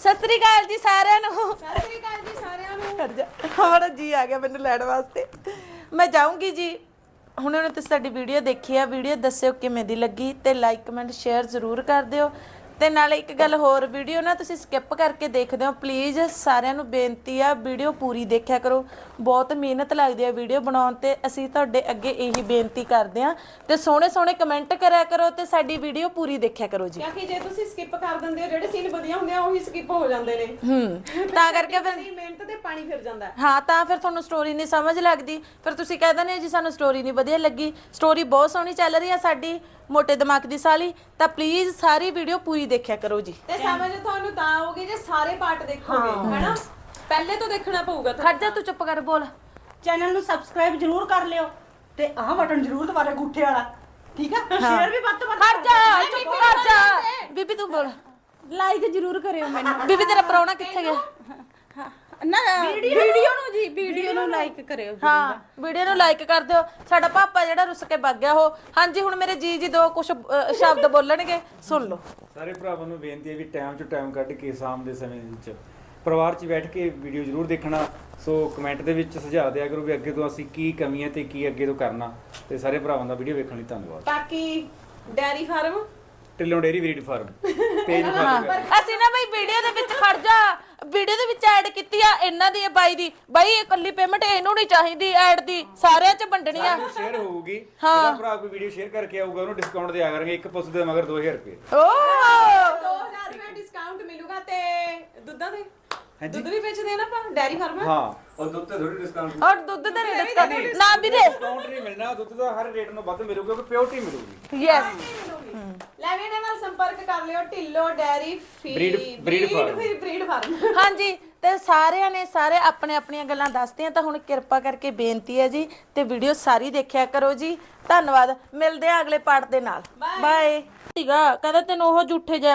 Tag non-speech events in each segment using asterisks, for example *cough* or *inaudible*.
ਸਤਿ ਸ੍ਰੀ ਅਕਾਲ ਜੀ ਸਾਰਿਆਂ ਨੂੰ। ਸਤਿ ਸ੍ਰੀ ਅਕਾਲ ਜੀ ਸਾਰਿਆਂ ਨੂੰ। ਹਮਾਰਾ ਜੀ। ਆ ਗਿਆ ਮੈਨੂੰ ਲੈਣ ਵਾਸਤੇ। ਮੈਂ ਜਾਊਂਗੀ ਜੀ। ਹੁਣ ਉਹਨੇ ਤੁਸੀਂ ਸਾਡੀ ਵੀਡੀਓ ਦੇਖੀ ਆ। ਵੀਡੀਓ ਦੱਸਿਓ ਕਿਵੇਂ ਦੀ ਲੱਗੀ ਤੇ ਲਾਈਕ ਕਮੈਂਟ ਸ਼ੇਅਰ ਜ਼ਰੂਰ ਕਰ ਦਿਓ। ਤੇ ਨਾਲੇ ਇੱਕ ਗੱਲ ਹੋਰ ਵੀਡੀਓ ਨਾ ਤੁਸੀਂ ਸਕਿਪ ਕਰਕੇ ਦੇਖਦੇ ਹੋ। ਪਲੀਜ਼ ਸਾਰਿਆਂ ਨੂੰ ਬੇਨਤੀ ਆ ਵੀਡੀਓ ਪੂਰੀ ਦੇਖਿਆ ਕਰੋ। ਬਹੁਤ ਮਿਹਨਤ ਲੱਗਦੀ ਆ ਵੀਡੀਓ ਬਣਾਉਣ ਤੇ। ਅਸੀਂ ਤੁਹਾਡੇ ਅੱਗੇ ਇਹੀ ਬੇਨਤੀ ਕਰਦੇ ਆ ਤੇ ਸੋਹਣੇ ਸੋਹਣੇ ਕਮੈਂਟ ਕਰਿਆ ਕਰੋ ਤੇ ਸਾਡੀ ਵੀਡੀਓ ਪੂਰੀ ਦੇਖਿਆ ਕਰੋ ਜੀ। ਕਿਉਂਕਿ ਜੇ ਤੁਸੀਂ ਸਕਿਪ ਕਰ ਦਿੰਦੇ ਹੋ ਜਿਹੜੇ ਸੀਨ ਵਧੀਆ ਹੁੰਦੇ ਆ ਉਹੀ ਸਕਿਪ ਹੋ ਜਾਂਦੇ ਨੇ। ਹੂੰ ਤਾਂ ਕਰਕੇ ਫਿਰ ਸਾਡੀ ਮਿਹਨਤ ਤੇ ਪਾਣੀ ਫਿਰ ਜਾਂਦਾ ਹੈ। ਹਾਂ ਤਾਂ ਫਿਰ ਤੁਹਾਨੂੰ ਸਟੋਰੀ ਨਹੀਂ ਸਮਝ ਲੱਗਦੀ। ਫਿਰ ਤੁਸੀਂ ਕਹਿ ਦਿੰਦੇ ਹੋ ਜੀ ਸਾਨੂੰ ਸਟੋਰੀ ਨਹੀਂ ਵਧੀਆ ਲੱਗੀ। ਸਟੋਰੀ ਬਹੁਤ ਸੋਹਣੀ ਚੱਲ ਰਹੀ ਆ ਸਾਡੀ ਮੋਟੇ ਦਿਮਾਗ ਦੀ ਸਾਲੀ। ਤਾਂ ਪਲੀਜ਼ ਸਾਰੀ ਵੀਡੀਓ ਪੂਰੀ ਦੇਖਿਆ ਕਰੋ ਜੀ। ਤੇ ਸਮਝ ਤੁਹਾਨੂੰ ਤਾਂ ਆਉਗੀ ਜੇ ਸਾਰੇ ਪਾਰਟ ਦੇਖੋਗੇ ਹੈਨਾ? ਪਹਿਲੇ ਤੋਂ ਦੇਖਣਾ ਪਊਗਾ ਤੁਹਾਨੂੰ। ਖੜ ਜਾ ਤੂੰ ਚੁੱਪ ਕਰ ਬੋਲ। ਚੈਨਲ ਨੂੰ ਸਬਸਕ੍ਰਾਈਬ ਜਰੂਰ ਕਰ ਲਿਓ ਤੇ ਆਹ ਬਟਨ ਜਰੂਰ ਦਬਾਰੇ ਗੁੱਠੇ ਵਾਲਾ। ਠੀਕ ਆ? ਸ਼ੇਅਰ ਵੀ ਵੱਧ ਤੋਂ ਵੱਧ ਖੜ ਜਾ ਚੁੱਪ ਕਰ ਜਾ। ਬੀਬੀ ਤੂੰ ਬੋਲ। ਲਾਈਕ ਜ਼ਰੂਰ ਕਰਿਓ ਮੈਨੂੰ। ਬੀਬੀ ਤੇਰਾ ਪ੍ਰਾਹੁਣਾ ਕਿੱਥੇ ਗਿਆ? ਨਾ ਵੀਡੀਓ ਨੂੰ ਜੀ ਵੀਡੀਓ ਨੂੰ ਲਾਈਕ ਕਰਿਓ ਜੀ ਹਾਂ। ਵੀਡੀਓ ਨੂੰ ਲਾਈਕ ਕਰ ਦਿਓ। ਸਾਡਾ ਪਾਪਾ ਜਿਹੜਾ ਰੁੱਸ ਕੇ ਵਗ ਗਿਆ ਉਹ ਹਾਂਜੀ ਹੁਣ ਮੇਰੇ ਜੀ ਜੀ ਦੋ ਕੁਝ ਸ਼ਬਦ ਬੋਲਣਗੇ। ਸੁਣ ਲਓ। ਸਾਰੇ ਭਰਾਵਾਂ ਨੂੰ ਬੇਨਤੀ ਹੈ ਵੀ ਟਾਈਮ ਤੋਂ ਟਾਈਮ ਕੱਢ ਕੇ ਸ਼ਾਮ ਦੇ ਸਮੇਂ ਵਿੱਚ ਪਰਿਵਾਰ 'ਚ ਬੈਠ ਕੇ ਵੀਡੀਓ ਜ਼ਰੂਰ ਦੇਖਣਾ। ਸੋ ਕਮੈਂਟ ਦੇ ਵਿੱਚ ਸੁਝਾਅ ਦਿਆ ਕਰੋ ਵੀ ਅੱਗੇ ਤੋਂ ਅਸੀਂ ਕੀ ਕਮੀਆਂ ਤੇ ਕੀ ਅੱਗੇ ਤੋਂ ਕਰਨਾ। ਤੇ ਸਾਰੇ ਭਰਾਵਾਂ ਦਾ ਵੀਡੀਓ ਵੇਖਣ ਲਈ ਧੰਨਵਾਦ। ਬਾਕੀ ਡੈਰੀ ਫਾਰਮ ਢਿੱਲੋਂ ਡੇਰੀ ਵੀਡ ਫਾਰਮ ਪੇਜ ਕਰੋ ਅਸੀਂ ਨਾ ਬਈ ਵੀਡੀਓ ਦੇ ਵਿੱਚ ਖੜ ਜਾ। ਵੀਡੀਓ ਦੇ ਵਿੱਚ ਐਡ ਕੀਤੀ ਆ ਇਹਨਾਂ ਦੀ ਬਾਈ ਦੀ। ਬਾਈ ਇਹ ਇਕੱਲੀ ਪੇਮੈਂਟ ਇਹਨੂੰ ਨਹੀਂ ਚਾਹੀਦੀ ਐਡ ਦੀ। ਸਾਰਿਆਂ 'ਚ ਵੰਡਣੀ ਆ ਸ਼ੇਅਰ ਹੋਊਗੀ। ਜਿਹੜਾ ਭਰਾ ਕੋਈ ਵੀਡੀਓ ਸ਼ੇਅਰ ਕਰਕੇ ਆਊਗਾ ਉਹਨੂੰ ਡਿਸਕਾਊਂਟ ਦਿਆ ਕਰਾਂਗੇ। ਇੱਕ ਪੁੱਛ ਦੇ ਮਗਰ 2000 ਰੁਪਏ। ਓ! 2000 ਰੁਪਏ ਡਿਸਕਾਊਂਟ ਮਿਲੂਗਾ ਤੇ ਦੁੱਧਾਂ ਦੇ। ਹਾਂਜੀ। ਦੁੱਧ ਵੀ ਵੇਚਦੇ ਆ ਨਾ ਆਪਾਂ ਡੈਰੀ ਫਾਰਮ? ਹਾਂ। ਉਹ ਦੁੱਧ ਤੇ ਥੋੜੀ ਡਿਸਕਾਊਂਟ ਔਰ ਦੁੱਧ ਦਾ ਨਹੀਂ ਦੱਸਦਾ ਨਾ ਵੀਰੇ। ਡਿਸਕਾਊਂਟ ਨਹੀਂ ਮਿਲਣਾ ਦੁੱਧ ਦਾ ਹਰ ਰੇਟ ਨੂੰ ਵੱਧ ਮਿਲੂਗਾ ਕਿਉਂਕਿ ਪਿਓਰਟੀ ਮਿਲੂਗੀ। ਯੈਸ ਲੈ ਵੀ ਇਹਨਾਂ ਨਾਲ ਸੰਪਰਕ ਕਰ ਲਿਓ ਢਿੱਲੋ ਡੈਰੀ ਫੀ Breed- breed farm। Breed farm ਹਾਂਜੀ ਤੇ ਸਾਰਿਆਂ ਨੇ ਸਾਰੇ ਆਪਣੇ ਆਪਣੀਆਂ ਗੱਲਾਂ ਦੱਸਤੀਆਂ ਤਾਂ ਹੁਣ ਕਿਰਪਾ ਕਰਕੇ ਬੇਨਤੀ ਹੈ ਜੀ ਤੇ ਵੀਡੀਓ ਸਾਰੀ ਦੇਖਿਆ ਕਰੋ ਜੀ। ਧੰਨਵਾਦ। ਮਿਲਦੇ ਆ ਅਗਲੇ ਪਾਰਟ ਦੇ ਨਾਲ। ਬਾਏ ਸੀਗਾ ਕਹਿੰਦਾ ਤੈਨੂੰ ਉਹ ਝੂਠੇ ਜੇ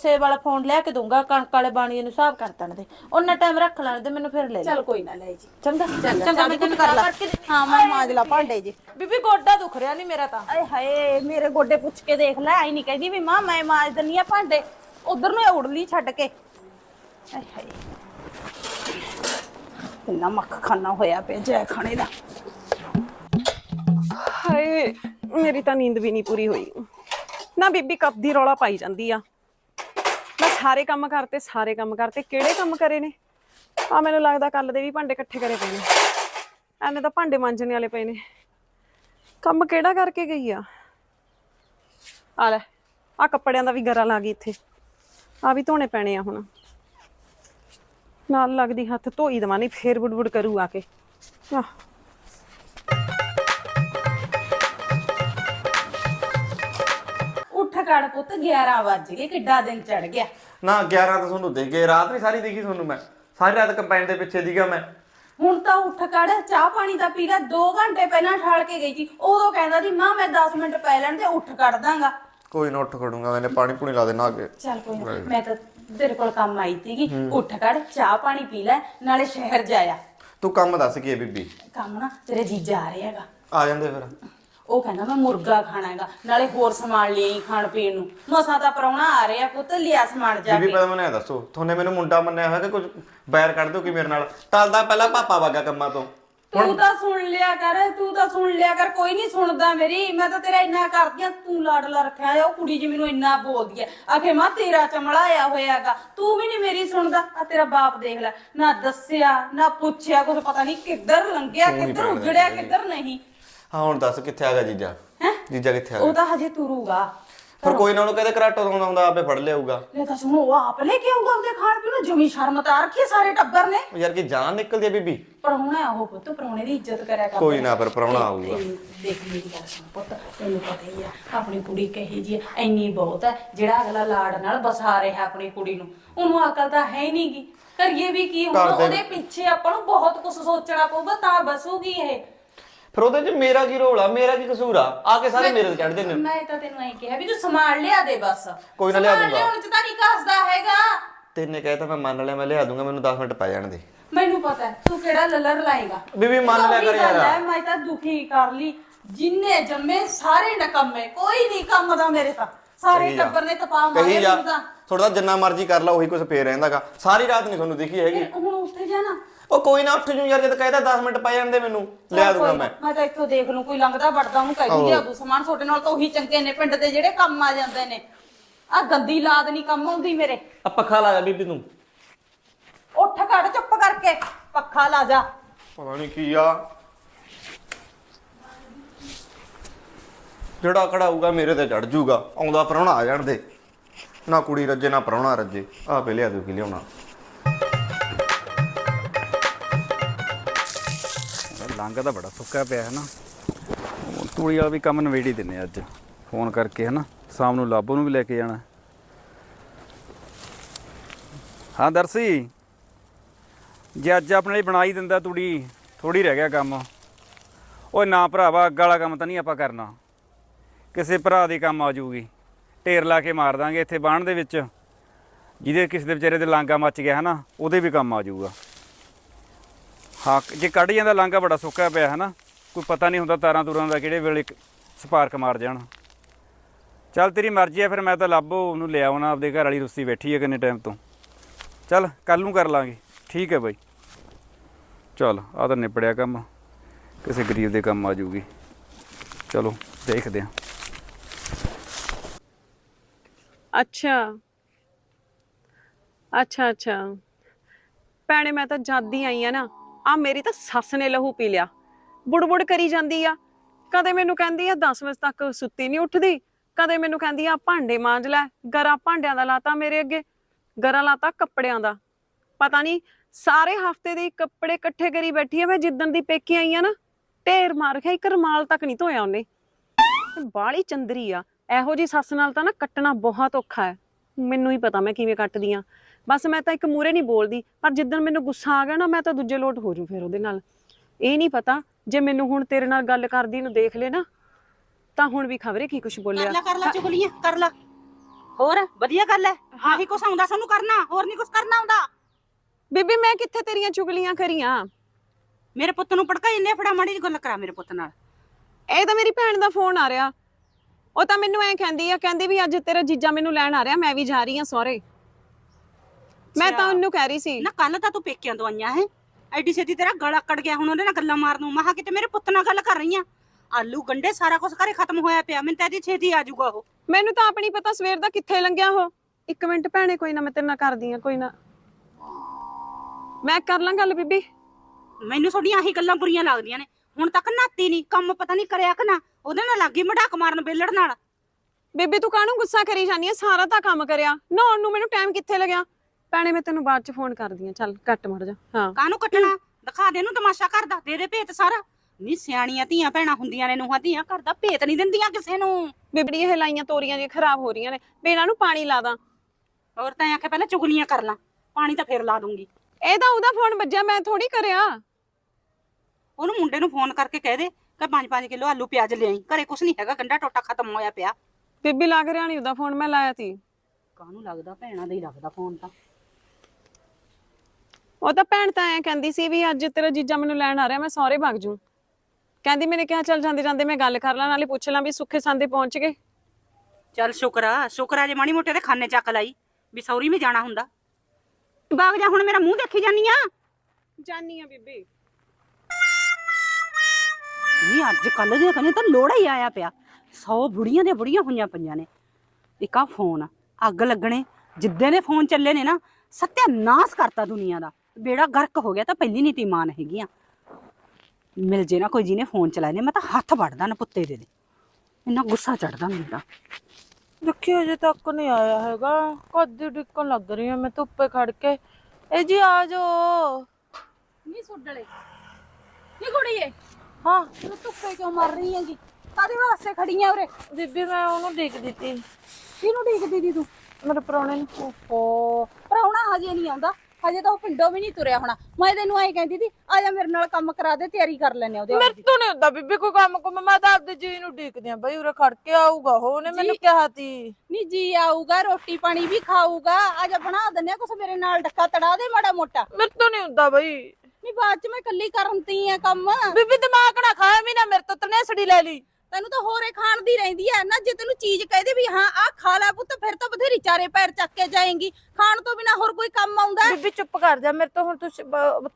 ਸੇ ਵਾਲਾ ਫੋਨ ਲੈ ਕੇ ਦੂੰਗਾ ਕਣਕ ਵਾਲੇ ਬਾਣੀਏ ਨੂੰ ਹਿਸਾਬ ਕਰ ਤਣ ਦੇ। ਉਹਨਾਂ ਟਾਈਮ ਰੱਖ ਲੈਣ ਦੇ ਮੈਨੂੰ ਫਿਰ ਲੈ ਲੈ। ਚਲ ਕੋਈ ਨਾ ਲੈ ਜੀ। ਚੰਗਾ ਚੰਗਾ ਮੈਂ ਤੈਨੂੰ ਕਰ ਲਾ ਹਾਂ ਮੈਂ ਮਾਜ ਲਾ ਭਾਂਡੇ ਜੀ। ਬੀਬੀ ਗੋਡਾ ਦੁਖ ਰਿਹਾ ਨਹੀਂ ਮੇਰਾ ਤਾਂ। ਆਏ ਹਾਏ ਮੇਰੇ ਗੋਡੇ ਪੁੱਛ ਕੇ ਦੇਖ ਲੈ ਆਈ ਨਹੀਂ ਕਹਿੰਦੀ ਵੀ ਮਾਂ ਮੈਂ ਮਾਜ ਦਨੀ ਆ ਭਾਂਡੇ। ਉਧਰ ਨੂੰ ਉੜ ਲਈ ਛੱਡ ਕੇ। ਆਏ ਹਾਏ। ਕਿੰਨਾ ਮੱਖ ਖਾਨਾ ਹੋਇਆ ਪਿਆ ਜੈ ਖਾਣੇ ਦਾ। ਹਾਏ, ਮੇਰੀ ਤਾਂ ਨੀਂਦ ਵੀ ਨਹੀਂ ਪੂਰੀ ਹੋਈ। ਨਾ ਬੀਬੀ ਕੱਪ ਦੀ ਰੌਲਾ ਪਾਈ ਜਾਂਦੀ ਆ। ਮੈਂ ਸਾਰੇ ਕੰਮ ਕਰਤੇ, ਸਾਰੇ ਕੰਮ ਕਰਤੇ, ਕਿਹੜੇ ਕੰਮ ਕਰੇ ਨੇ? ਆ ਮੈਨੂੰ ਲੱਗਦਾ ਕੱਲ ਦੇ ਵੀ ਭਾਂਡੇ ਇਕੱਠੇ ਕਰੇ ਪਏ ਨੇ। ਐਨੇ ਤਾਂ ਭਾਂਡੇ ਮਾਂਜਣ ਵਾਲੇ ਪਏ ਨੇ। ਕੰਮ ਕਿਹੜਾ ਕਰਕੇ ਗਈ ਆ? ਆ ਲੈ ਆ ਕੱਪੜਿਆਂ ਦਾ ਵੀ ਗਰਾ ਲਾ ਗਈ ਇੱਥੇ। ਆ ਵੀ ਧੋਣੇ ਪੈਣੇ ਆ ਹੁਣ। ਨਾਲ ਲੱਗਦੀ ਹੱਥ ਧੋਈ ਦਵਾਂ ਨਹੀਂ ਫੇਰ ਬੁੜਬੁੜ ਕਰੂ ਆ ਕੇ। ਆਹ। ਉੱਠ ਕੜ ਪੁੱਤ 11 ਵੱਜ ਗਏ ਕਿੱਡਾ ਦਿਨ ਚੜ ਗਿਆ। ਨਾ 11 ਤਾਂ ਤੁਹਾਨੂੰ ਦੇ ਗਏ ਰਾਤ ਵੀ ਸਾਰੀ ਦੇਖੀ ਤੁਹਾਨੂੰ ਮੈਂ। ਸਾਰੀ ਰਾਤ ਕੰਪਾਈਨ ਦੇ ਪਿੱਛੇ ਦੀਗਾ ਮੈਂ। ਹੁਣ ਤਾਂ ਉੱਠ ਕੜ ਚਾਹ ਪਾਣੀ ਦਾ ਪੀ ਲੈ 2 ਘੰਟੇ ਪਹਿਲਾਂ ਠਾਲ ਕੇ ਗਈ ਸੀ। ਉਦੋਂ ਕਹਿੰਦਾ ਸੀ ਮਾਂ ਮੈਂ 10 ਮਿੰਟ ਪੈ ਲੈਣ ਤੇ ਉੱਠ ਕੱਢ ਦਾਂਗਾ। ਕੋਈ ਨਾ ਉੱਠ ਖੜੂੰਗਾ ਮੈਨੇ ਪਾਣੀ ਪੂਣੀ ਲਾ ਦੇਣਾ ਅੱਗੇ। ਚੱਲ ਕੋਈ ਨਾ ਮੈਂ ਤਾਂ ਤੇਰੇ ਕੋਲ ਕੰਮ ਆਈ ਸੀਗੀ ਉੱਠ ਕੜ ਚਾਹ ਪਾਣੀ ਪੀ ਲੈ ਨਾਲੇ ਸ਼ਹਿਰ ਜਾਇਆ ਤੂੰ ਕੰਮ ਦੱਸ ਕੀ ਹੈ ਬੀਬੀ? ਕੰਮ ਨਾ ਤੇਰੇ ਜੀਜਾ ਆ ਰਿਹਾ ਹੈਗਾ। ਆ ਜਾਂਦੇ ਫਿਰ। ਉਹ ਕਹਿੰਦਾ ਮੈਂ ਮੁਰਗਾ ਖਾਣਾ ਹੈਗਾ ਨਾਲੇ ਹੋਰ ਸਮਾਨ ਲਈ ਖਾਣ ਪੀਣ ਨੂੰ। ਮਸਾ ਤਾਂ ਪ੍ਰਾਹੁਣਾ ਆ ਰਿਹਾ ਪੁੱਤ ਲਿਆ ਸਮਾਨ ਜਾ ਬੀਬੀ ਕੇ। ਪਹਿਲਾਂ ਮੈਨੂੰ ਇਹ ਦੱਸੋ ਤੁਹਾਨੇ ਮੈਨੂੰ ਮੁੰਡਾ ਮੰਨਿਆ ਹੋਇਆ ਕਿ ਕੁਝ ਬੈਰ ਕੱਢ ਦਿਓ ਕਿ ਮੇਰੇ ਨਾਲ? ਟਲਦਾ ਪਹਿਲਾਂ ਪਾਪਾ ਵਾਗਾ ਕੰਮਾਂ ਤੋਂ। ਤੂੰ ਤਾਂ ਸੁਣ ਲਿਆ ਕਰ ਤੂੰ ਤਾਂ ਸੁਣ ਲਿਆ ਕਰ ਕੋਈ ਨਹੀਂ ਸੁਣਦਾ ਮੇਰੀ। ਮੈਂ ਤਾਂ ਤੇਰਾ ਇੰਨਾ ਕਰਦੀ ਆ ਤੂੰ ਲਾਡਲਾ ਰੱਖਿਆ ਆ ਉਹ ਕੁੜੀ ਜੀ ਮੈਨੂੰ ਇੰਨਾ ਬੋਲਦੀ ਆ। ਆਖੇ ਮਾਂ ਤੇਰਾ ਚਮੜਾ ਆਇਆ ਹੋਇਆਗਾ ਤੂੰ ਵੀ ਨਹੀਂ ਮੇਰੀ ਸੁਣਦਾ। ਆ ਤੇਰਾ ਬਾਪ ਦੇਖ ਲੈ ਨਾ ਦੱਸਿਆ ਨਾ ਪੁੱਛਿਆ ਕੁਝ ਪਤਾ ਨਹੀਂ ਕਿੱਧਰ ਲੰਘਿਆ ਕਿੱਧਰ ਉਜੜਿਆ ਕਿੱਧਰ ਨਹੀਂ। ਹਾਂ ਹੁਣ ਦੱਸ ਕਿੱਥੇ ਆ ਗਿਆ ਜੀਜਾ? ਜੀਜਾ ਕਿੱਥੇ ਆ ਉਹ ਤਾਂ ਹਜੇ ਤੁਰੂਗਾ। ਫਿਰ ਕੋਈ ਨਾ ਉਹਨੂੰ ਕਹਦੇ ਕਰਾਟੋ ਤੋਂ ਆਉਂਦਾ ਆਪੇ ਫੜ ਲਿਆਊਗਾ। ਲੈ ਤਾਂ ਸੁਣੋ ਉਹ ਆਪ ਲੈ ਕੇ ਆਊਗਾ ਉਹਦੇ ਖਾਣ ਪੀਣ ਨੂੰ? ਜਮੀ ਸ਼ਰਮ ਤਾਂ ਆ ਰੱਖੀ ਸਾਰੇ ਟੱਬਰ ਨੇ। ਯਾਰ ਕੀ ਜਾਨ ਨਿਕਲਦੀ ਹੈ ਬੀਬੀ? ਪ੍ਰਾਹੁਣਾ ਆ ਉਹ ਪੁੱਤ ਪ੍ਰਾਹੁਣੇ ਦੀ ਇੱਜ਼ਤ ਕਰਿਆ ਕਰ। ਕੋਈ ਨਾ ਫਿਰ ਪ੍ਰਾਹੁਣਾ ਆਊਗਾ। ਦੇਖ ਮੇਰੀ ਗੱਲ ਸੁਣ ਪੁੱਤ ਤੈਨੂੰ ਪਤਾ ਹੀ ਆ ਆਪਣੀ ਕੁੜੀ ਕਹੀ ਜੀ ਐਨੀ ਬਹੁਤ ਹੈ ਜਿਹੜਾ ਅਗਲਾ ਲਾੜ ਨਾਲ ਬਸਾ ਰਿਹਾ ਆਪਣੀ ਕੁੜੀ ਨੂੰ ਉਹਨੂੰ ਅਕਲ ਤਾਂ ਹੈ ਹੀ ਨਹੀਂਗੀ ਕਰੀਏ ਵੀ ਕੀ ਹੁਣ ਉਹਦੇ ਪਿੱਛੇ ਆਪਾਂ ਨੂੰ ਬਹੁਤ ਕੁਝ ਸੋਚਣਾ ਪਊਗਾ ਤਾਂ ਬਸੂਗੀ ਇਹ। ਫਿਰ ਉਹਦੇ 'ਚ ਮੇਰਾ ਕੀ ਰੋਲ ਆ? ਮੇਰਾ ਕੀ ਕਸੂਰ ਆ? ਆ ਕੇ ਸਾਰੇ ਮੇਰੇ ਤੇ ਚੜਦੇ ਨੇ। ਮੈਂ ਤਾਂ ਤੈਨੂੰ ਐਂ ਕਿਹਾ ਵੀ ਤੂੰ ਸਮਾਨ ਲਿਆ ਦੇ ਬਸ। ਕੋਈ ਨਾ ਲਿਆ ਦੂੰਗਾ। ਲਿਆਉਣ ਚ ਤਾਂ ਨਹੀਂ ਕੱਸਦਾ ਹੈਗਾ। ਤੈਨੇ ਕਹਿਤਾ ਮੈਂ ਮੰਨ ਲਿਆ ਮੈਂ ਲਿਆ ਦੂੰਗਾ ਮੈਨੂੰ 10 ਮਿੰਟ ਪੈ ਜਾਣ ਦੇ। ਮੈਨੂੰ ਪਤਾ ਹੈ, ਤੂੰ ਕਿਹੜਾ ਲੱਲਰ ਲਾਏਗਾ। ਬੀਬੀ ਮੰਨ ਲਿਆ ਕਰ ਯਾਰ। ਮੈਂ ਤਾਂ ਦੁਖੀ ਕਰ ਲਈ। ਜਿੰਨੇ ਜੰਮੇ ਸਾਰੇ ਨਕੰਮੇ। ਕੋਈ ਨਹੀਂ ਕੰਮ ਦਾ ਮੇਰੇ ਤਾਂ। ਸਾਰੇ ਕਹੀ। ਟੱਬਰ ਨੇ ਤਪਾ ਕਹੀ ਮਾਰਿਆ ਜਾ ਤੂੰ। ਤਾਂ ਥੋੜਾ ਜਿੰਨਾ ਮਰਜ਼ੀ ਕਰ ਲਾ ਉਹੀ ਕੁਝ ਫੇਰ ਰਹਿੰਦਾਗਾ ਸਾਰੀ ਰਾਤ ਨਹੀਂ ਤੁਹਾਨੂੰ ਦਿਖੀ ਹੈਗੀ। ਹੁਣ ਉੱਥੇ ਜਾ ਨਾ। ਉਹ ਕੋਈ ਨਾ ਉੱਠ ਜੂ ਯਾਰ ਜਦ ਕਹਿਦਾ 10 ਮਿੰਟ ਪੈ ਜਾਂਦੇ ਮੈਨੂੰ ਲਿਆ ਦੂੰਗਾ ਮੈਂ। ਮੈਂ ਤਾਂ ਇੱਥੋਂ ਦੇਖ ਲੂੰ ਕੋਈ ਲੰਘਦਾ ਵੜਦਾ ਉਹਨੂੰ ਕਹਿ ਦੂੰ ਲਿਆ ਦੂ ਸਮਾਨ ਤੁਹਾਡੇ ਨਾਲ ਤਾਂ ਉਹੀ ਚੰਗੇ ਨੇ ਪਿੰਡ ਦੇ ਜਿਹੜੇ ਕੰਮ ਆ ਜਾਂਦੇ ਨੇ। ਆ ਗੰਦੀ ਲਾਦ ਨਹੀਂ ਕੰਮ ਆਉਂਦੀ ਮੇਰੇ। ਆ ਪੱਖਾ ਲਾ ਜਾ ਬੀਬੀ ਤੂੰ। ਉੱਠ ਘੜ ਚੁੱਪ ਕਰਕੇ ਪੱਖਾ ਲਾ ਜਾ। ਪਤਾ ਨਹੀਂ ਕੀ ਆ। ਜਿਹੜਾ ਖੜਾਊਗਾ ਮੇਰੇ ਤੇ ਚੜ ਜੂਗਾ ਆਉਂਦਾ ਪ੍ਰਾਹੁਣਾ ਆ ਜਾਣ ਦੇ। ਨਾ ਕੁੜੀ ਰੱਜੇ ਨਾ ਪ੍ਰਾਹੁਣਾ ਰੱਜੇ ਆ ਪੇ ਲਿਆ ਦੂ ਕੀ ਲਿਆਉਣਾ। ਲੰਘ ਤਾਂ ਬੜਾ ਸੁੱਕਾ ਪਿਆ ਹੈ ਨਾ। ਤੂੜੀ ਵਾਲਾ ਵੀ ਕੰਮ ਨਵੇੜੀ ਦਿੰਨੇ ਅੱਜ। ਫੋਨ ਕਰਕੇ ਹੈ ਨਾ, ਸ਼ਾਮ ਨੂੰ ਲਾਬੋ ਨੂੰ ਵੀ ਲੈ ਕੇ ਜਾਣਾ। ਹਾਂ ਦਰਸੀ, ਜੇ ਅੱਜ ਆਪਣੇ ਲਈ ਬਣਾਈ ਦਿੰਦਾ ਤੂੜੀ ਥੋੜੀ ਰਹਿ ਗਿਆ ਕੰਮ। ਓਏ ਨਾ ਭਰਾਵਾ, ਅੱਗ ਵਾਲਾ ਕੰਮ ਤਾਂ ਨਹੀਂ ਆਪਾਂ ਕਰਨਾ। ਕਿਸੇ ਭਰਾ ਦੇ ਕੰਮ ਆ ਜੂਗੀ ਢੇਰ ਲਾ ਕੇ ਮਾਰ ਦਾਂਗੇ ਇੱਥੇ ਬਾਣ ਦੇ ਵਿੱਚ। ਜਿਹਦੇ ਕਿਸੇ ਦੇ ਵਿਚਾਰੇ ਦੇ ਲਾਂਗਾ ਮੱਚ ਗਿਆ ਹੈ ਨਾ, ਉਹਦੇ ਵੀ ਕੰਮ ਆ ਜਾਊਗਾ। ਹਾਂ, ਜੇ ਕੱਢ ਜਾਂਦਾ ਲਾਂਗਾ ਬੜਾ ਸੁੱਕਾ ਪਿਆ ਹੈ ਨਾ ਕੋਈ ਪਤਾ ਨਹੀਂ ਹੁੰਦਾ ਤਾਰਾਂ ਤੂਰਾਂ ਦਾ ਕਿਹੜੇ ਵੇਲੇ ਸਪਾਰਕ ਮਾਰ ਜਾਣ। ਚੱਲ ਤੇਰੀ ਮਰਜ਼ੀ ਹੈ ਫਿਰ ਮੈਂ ਤਾਂ ਲੱਭੋ ਉਹਨੂੰ ਲੈ ਆਉਣਾ, ਆਪਦੇ ਘਰ ਵਾਲੀ ਰੁੱਸੀ ਬੈਠੀ ਹੈ ਕਿੰਨੇ ਟਾਈਮ ਤੋਂ। ਚੱਲ ਕੱਲ ਨੂੰ ਕਰ ਲਾਂਗੇ। ਠੀਕ ਹੈ ਬਾਈ। ਚੱਲ ਆ ਤਾਂ ਨਿਪੜਿਆ ਕੰਮ। ਕਿਸੇ ਗਰੀਬ ਦੇ ਕੰਮ ਆ ਜੂਗੀ ਚਲੋ, ਦੇਖਦੇ ਹਾਂ। ਅੱਛਾ। ਅੱਛਾ ਅੱਛਾ। ਭੈਣੇ, ਮੈਂ ਤਾਂ ਜਦ ਹੀ ਆਈ ਆ ਨਾ। ਆ ਮੇਰੀ ਤਾਂ ਸੱਸ ਨੇ ਲਹੂ ਪੀ ਲਿਆ। ਬੁੜਬੁੜ ਕਰੀ ਜਾਂਦੀ ਆ। ਕਦੇ ਮੈਨੂੰ ਕਹਿੰਦੀ ਆ 10 ਵਜੇ ਤੱਕ ਸੁੱਤੀ ਨਹੀਂ ਉੱਠਦੀ। ਕਦੇ ਮੈਨੂੰ ਕਹਿੰਦੀ ਆ, ਭਾਂਡੇ ਮਾਂਜ ਲੈ, ਗਰਾ ਭਾਂਡਿਆਂ ਦਾ ਲਾਤਾ ਮੇਰੇ ਅੱਗੇ। ਗਰਾ ਲਾਤਾ ਕੱਪੜਿਆਂ ਦਾ। ਪਤਾ ਨਹੀਂ ਸਾਰੇ ਹਫ਼ਤੇ ਦੇ ਕੱਪੜੇ ਇਕੱਠੇ ਕਰੀ ਬੈਠੀ ਆ ਮੈਂ, ਜਿੱਦਣ ਦੀ ਪੇਕੇ ਆਈ ਆ ਨਾ, ਢੇਰ ਮਾਰ ਕੇ ਇੱਕ ਰਮਾਲ ਤੱਕ ਨਹੀਂ ਧੋਇਆ ਉਹਨੇ। ਬਾਲੀ ਚੰਦਰੀ ਆ। ਇਹੋ ਜੀ ਸੱਸ ਨਾਲ ਤਾਂ ਨਾ ਕੱਟਣਾ ਬਹੁਤ ਔਖਾ ਹੈ। ਮੈਨੂੰ ਹੀ ਪਤਾ ਮੈਂ ਕਿਵੇਂ ਕੱਟਦੀ ਆ। ਬਸ ਮੈਂ ਤਾਂ ਇੱਕ ਮੂਰੇ ਨਹੀਂ ਬੋਲਦੀ ਪਰ ਜਿੱਦਣ ਮੈਨੂੰ ਗੁੱਸਾ ਆ ਗਿਆ ਨਾ ਮੈਂ ਤਾਂ ਦੂਜੇ ਲੋਟ ਹੋ ਜੂ ਫਿਰ ਉਹਦੇ ਨਾਲ। ਇਹ ਨਹੀਂ ਪਤਾ ਜੇ ਮੈਨੂੰ ਹੁਣ ਤੇਰੇ ਨਾਲ ਗੱਲ ਕਰਦੀ ਨੂੰ ਦੇਖ ਲੈ ਨਾ ਤਾਂ ਹੁਣ ਵੀ ਖਬਰੇ ਕੀ ਕੁਝ ਬੋਲਿਆ। ਕਰ ਲੈ ਕਰ ਲੈ ਚੁਗਲੀਆਂ ਕਰ ਲੈ। ਹੋਰ ਵਧੀਆ ਗੱਲ ਹੈ। ਆਹੀ ਕੁਛ ਆਉਂਦਾ ਸਾਨੂੰ ਕਰਨਾ ਹੋਰ ਨਹੀਂ ਕੁਛ ਕਰਨਾ ਆਉਂਦਾ। ਬੀਬੀ ਮੈਂ ਕਿੱਥੇ ਤੇਰੀਆਂ ਚੁਗਲੀਆਂ ਕਰੀਆਂ? ਮੇਰੇ ਪੁੱਤ ਨੂੰ ਪੜਕਾ ਇੰਨੇ ਫੜਾ ਮਾੜੀ ਜਿਹੀ ਗੱਲ ਕਰਾ ਮੇਰੇ ਪੁੱਤ ਨਾਲ। ਇਹ ਤਾਂ ਮੇਰੀ ਭੈਣ ਦਾ ਫੋਨ ਆ ਰਿਹਾ। ਉਹ ਤਾਂ ਮੈਨੂੰ ਐਂ ਕਹਿੰਦੀ ਆ ਕਹਿੰਦੀ ਵੀ ਅੱਜ ਤੇਰਾ ਜੀਜਾ ਮੈਨੂੰ ਲੈਣ ਆ ਰਿਹਾ ਮੈਂ ਵੀ ਜਾ ਰਹੀ ਆ ਸਹੁਰੇ। ਮੈਂ ਤਾਂ ਉਹਨੂੰ ਕਹਿ ਰਹੀ ਸੀ। ਨਾ ਕੱਲ ਤਾਂ ਤੂੰ ਪੇਕਿਆਂ ਤੋਂ ਆਈਆਂ ਹੈ। ਐਡੀ ਛੇਤੀ ਤੇਰਾ ਗਲਾ ਕੱਢ ਗਿਆ ਹੁਣ ਉਹਦੇ ਨਾਲ ਗੱਲਾਂ ਮਾਰਨ ਨੂੰ। ਮਹਾ ਕਿਤੇ ਮੇਰੇ ਪੁੱਤ ਨਾਲ ਗੱਲ ਕਰ ਰਹੀਆਂ। ਆਲੂ ਗੰਡੇ ਸਾਰਾ ਕੁਝ ਘਰੇ ਖਤਮ ਹੋਇਆ ਪਿਆ। ਮੈਨੂੰ ਤਾਂ ਇਹਦੀ ਛੇਤੀ ਆ ਜਾਊਗਾ ਉਹ। ਮੈਨੂੰ ਤਾਂ ਆਪਣੀ ਪਤਾ ਸਵੇਰ ਦਾ ਕਿੱਥੇ ਲੰਘਿਆ ਉਹ। ਇੱਕ ਮਿੰਟ ਭੈਣੇ ਕੋਈ ਨਾ ਮੈਂ ਤੇਰੇ ਨਾਲ ਕਰਦੀ ਆ ਕੋਈ ਨਾ। ਮੈਂ ਕਰ ਲਾਂ ਗੱਲ ਬੀਬੀ। ਮੈਨੂੰ ਤੁਹਾਡੀਆਂ ਆਹੀ ਗੱਲਾਂ ਬੁਰੀਆਂ ਲੱਗਦੀਆਂ ਨੇ। ਹੁਣ ਤੱਕ ਨਾਤੀ ਨਹੀਂ ਕੰਮ ਪਤਾ ਨਹੀਂ ਕਰਿਆ ਕਿ ਨਾ। ਉਹਦੇ ਨਾਲ ਲੱਗੀ ਮਢਾਕ ਮਾਰਨ ਬੇਲੜ ਨਾਲ। ਬੀਬੀ ਤੂੰ ਕਾਹਨੂੰ ਗੁੱਸਾ ਕਰੀ ਜਾਨੀ ਆ? ਸਾਰਾ ਤਾਂ ਕੰਮ ਕਰਿਆ। ਨਹਾਉਣ ਨੂੰ ਮੈਨੂੰ ਟਾਈਮ ਕਿੱਥੇ ਲੱਗਿਆ? ਭੈਣੇ ਮੈਂ ਤੈਨੂੰ ਬਾਅਦ ਚ ਫੋਨ ਕਰਦੀ ਆ ਚੱਲ ਕੱਟ ਮੜ ਜਾ। ਹਾਂ। ਕਾਹਨੂੰ ਕੱਟਣਾ? ਦਿਖਾ ਦੇ ਇਹਨੂੰ ਤਮਾਸ਼ਾ ਕਰਦਾ ਦੇ। ਦੇ ਭੇਤ ਸਾਰਾ। ਨਹੀਂ ਸਿਆਣੀਆਂ ਧੀਆਂ ਭੈਣਾਂ ਹੁੰਦੀਆਂ ਨੇ ਨੂੰਹਾਂ ਧੀਆਂ। ਘਰ ਦਾ ਭੇਤ ਨਹੀਂ ਦਿੰਦੀਆਂ ਕਿਸੇ ਨੂੰ। ਬੀਬੜੀ ਇਹ ਲਾਈਆਂ ਤੋਰੀਆਂ ਜੀ ਖਰਾਬ ਹੋ ਰਹੀਆਂ ਨੇ। ਵੀ ਇਹਨਾਂ ਨੂੰ ਪਾਣੀ ਲਾ ਦਾਂ। ਹੋਰ ਤਾਂ ਆਖੇ ਪਹਿਲਾਂ ਚੁਗਲੀਆਂ ਕਰ ਲਾਂ। ਪਾਣੀ ਤਾਂ ਫੇਰ ਲਾ ਦੂੰਗੀ। ਇਹ ਤਾਂ ਉਹਦਾ ਫੋਨ ਵੱਜਿਆ ਮੈਂ ਥੋੜੀ ਕਰਿਆ। ਉਹਨੂੰ ਮੁੰਡੇ ਨੂੰ ਫੋਨ ਕਰਕੇ ਕਹਿ ਦੇ ਕਿ 5-5 ਕਿਲੋ ਆਲੂ ਪਿਆਜ਼ ਲਿਆਈ ਘਰੇ ਕੁਛ ਨਹੀਂ ਹੈਗਾ ਗੰਡਾ ਟੋਟਾ ਖਤਮ ਹੋਇਆ ਪਿਆ। ਬੀਬੀ ਲੱਗ ਰਿਹਾ ਨਹੀਂ ਉਹਦਾ ਫੋਨ ਮੈਂ ਲਾਇਆ ਸੀ। ਕਾਹਨੂੰ ਲੱਗਦਾ ਭੈਣਾਂ ਦਾ ਹੀ ਲੱਗਦਾ ਫੋਨ ਤਾਂ। ਉਹ ਤਾਂ ਭੈਣ ਤਾਂ ਐ ਕਹਿੰਦੀ ਸੀ ਵੀ ਅੱਜ ਤੇਰਾ ਜੀਜਾ ਮੈਨੂੰ ਲੈਣ ਆ ਰਿਹਾ ਮੈਂ ਸਹੁਰੇ ਭੱਗ ਜੂ। ਕਹਿੰਦੀ ਮੈਨੇ ਕਿਹਾ ਚੱਲ ਜਾਂਦੇ ਜਾਂਦੇ ਮੈਂ ਗੱਲ ਕਰ ਲਾਂ ਨਾਲੇ ਪੁੱਛ ਲਾਂ ਵੀ ਸੁੱਖੇ ਸੰਦੇ ਪਹੁੰਚ ਗਏ। ਚੱਲ ਸ਼ੁਕਰ ਸ਼ੁਕਰ ਜੇ ਮਾੜੀ ਮੋਟੇ ਦੇ ਖਾਨੇ ਚੱਕ ਲਾਈ ਵੀ ਸੌਰੀ ਵੀ ਜਾਣਾ ਹੁੰਦਾ। ਬਾਗ ਜਾ ਹੁਣ ਮੇਰਾ ਮੂੰਹ ਦੇਖੀ ਜਾਨੀ ਆ। ਜਾਨੀ ਆ ਬੀਬੀ। ਨਹੀਂ ਅੱਜ ਕੱਲ ਦੇ ਕਹਿੰਦੇ ਤਾਂ ਲੋੜਾ ਹੀ ਆਇਆ ਪਿਆ। 100 ਬੁੜੀਆਂ ਦੇ ਬੁੜੀਆਂ ਹੋਈਆਂ ਪਈਆਂ ਨੇ। ਇੱਕ ਆ ਫੋਨ ਅੱਗ ਲੱਗਣੇ ਜਿੱਦੇ ਨੇ ਫੋਨ ਚੱਲੇ ਨੇ ਨਾ ਸਤਿਆਨਾਸ਼ ਕਰਤਾ ਦੁਨੀਆ ਦਾ। ਬੇੜਾ ਗਰਕ ਹੋ ਗਿਆ ਤਾਂ ਪਹਿਲੀ ਨੀਤੀ ਮਾਨ ਹੈਗੀਆਂ ਮਿਲ ਜੇ ਨਾ ਕੋਈ ਜਿਹਨੇ ਫੋਨ ਚਲਾਏ ਨੇ ਮੈਂ ਤਾਂ ਹੱਥ ਵੜਦਾ ਨਾ ਪੁੱਤੇ ਦੇ। ਦੇ ਇੰਨਾ ਗੁੱਸਾ ਚੜਦਾ ਮੈਨੂੰ ਤਾਂ ਦੇਖੀ ਅਜੇ ਤੱਕ ਨਹੀਂ ਆਇਆ ਹੈਗਾ। ਕਦ ਡਿੱਕਣ ਲੱਗ ਰਹੀ ਹਾਂ ਮੈਂ ਧੁੱਪੇ ਖੜ ਕੇ। ਇਹ ਜੀ ਆ ਜਾਓ। ਨਹੀਂ ਸੁੱਡਲੇ ਕੀ ਕੁੜੀਏ ਹਾਂ। ਤੂੰ ਧੁੱਪੇ ਕਿਉਂ ਮਰ ਰਹੀ ਹੈਗੀ? ਕਾਦੇ ਵਾਸਤੇ ਖੜੀਆਂ ਉਰੇ? ਬੀਬੀ ਮੈਂ ਉਹਨੂੰ ਦੇਖ ਦਿੱਤੀ। ਕਿਹਨੂੰ ਢੀਕਦੀ ਦੀ ਤੂੰ? ਮੇਰੇ ਪ੍ਰਾਹੁਣੇ ਨੂੰ। ਓਹੋ ਪ੍ਰਾਹੁਣਾ ਹਜੇ ਨਹੀਂ ਆਉਂਦਾ। ਹਜੇ ਤਾਂ ਉਹ ਪਿੰਡੋਂ ਵੀ ਨਹੀਂ ਤੁਰਿਆ ਹੋਣਾ। ਮੈਂ ਤੈਨੂੰ ਐਂ ਕਹਿੰਦੀ ਸੀ ਆ ਜਾ ਮੇਰੇ ਨਾਲ ਕੰਮ ਕਰਾ ਦੇ ਤਿਆਰੀ ਕਰ ਲੈਨੇ ਉਹਦੇ ਮੇਰੇ ਤੋਂ ਨਹੀਂ ਹੁੰਦਾ ਬੀਬੀ ਕੋਈ ਕੰਮ ਕੋ ਮੈਂ ਤਾਂ ਆਪਦੇ ਜੀ ਨੂੰ ਢੀਕਦੀ ਆ ਬਈ ਉਰੇ ਖੜ ਕੇ ਆਊਗਾ ਉਹ ਉਹਨੇ ਮੈਨੂੰ ਕਿਹਾ ਤੀ। ਨਹੀਂ ਜੀ ਆਊਗਾ ਰੋਟੀ ਪਾਣੀ ਵੀ ਖਾਊਗਾ ਆ ਜਾ ਬਣਾ ਦਿੰਨੇ ਕੁਛ ਮੇਰੇ ਨਾਲ ਡੱਕਾ ਤੜਾ ਦੇ ਮਾੜਾ ਮੋਟਾ। ਮੇਰੇ ਤੋਂ ਨਹੀਂ ਹੁੰਦਾ ਬਈ। ਨਹੀਂ ਬਾਅਦ ਚ ਮੈਂ ਇਕੱਲੀ ਕਰਨ ਤੀ ਆ ਕੰਮ। ਬੀਬੀ ਦਿਮਾਗ ਨਾ ਖਾਇਆ ਵੀ ਨਾ ਮੇਰੇ ਤੋਂ ਤਨੇਸੜੀ ਲੈ ਲਈ। ਤੈਨੂੰ ਤਾਂ ਹੋਰੇ ਖਾਣ ਦੀ ਰਹਿੰਦੀ ਐ ਨਾ ਜੇ ਤੈਨੂੰ ਚੀਜ਼ ਕਹਦੇ ਵੀ ਹਾਂ ਆਹ ਖਾ ਲੈ ਪੁੱਤ ਫਿਰ ਤਾਂ ਬਥੇਰੀ ਚਾਰੇ ਪੈਰ ਚੱਕ ਕੇ ਜਾਏਂਗੀ ਖਾਣ ਤੋਂ ਬਿਨਾ ਹੋਰ ਕੋਈ ਕੰਮ ਆਉਂਦਾ ਬੀਬੀ ਚੁੱਪ ਕਰ ਜਾ ਮੇਰੇ ਤੋਂ ਹੁਣ ਤੁਸੀਂ